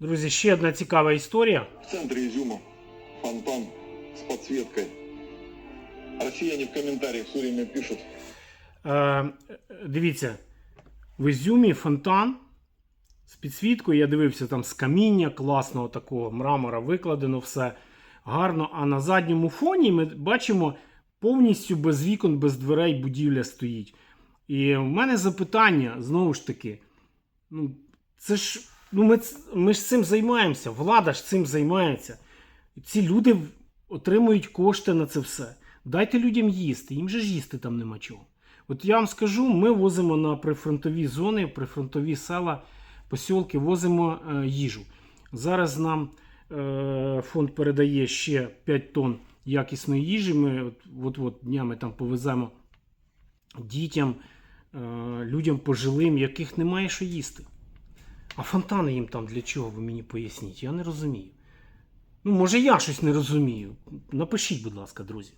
Друзі, ще одна цікава історія. В центре Изюма фонтан с подсветкой. Россияне в комментариях все время пишут, Е, дивіться, в Ізюмі фонтан з підсвіткою. Я дивився там з каміння класного такого мрамора викладено все гарно. А на задньому фоні ми бачимо повністю без вікон, без дверей будівля стоїть. І в мене запитання знову ж таки. Ну, це ж ну ми, ми ж цим займаємося, влада ж цим займається. Ці люди отримують кошти на це все. Дайте людям їсти, їм же ж їсти там нема чого. От я вам скажу, ми возимо на прифронтові зони, прифронтові села, посілки, возимо е, їжу. Зараз нам е, фонд передає ще 5 тонн якісної їжі. Ми от, от, днями там повеземо дітям, е, людям пожилим, яких немає що їсти. А фонтани їм там для чого, ви мені поясніть? Я не розумію. Ну, може, я щось не розумію. Напишіть, будь ласка, друзі.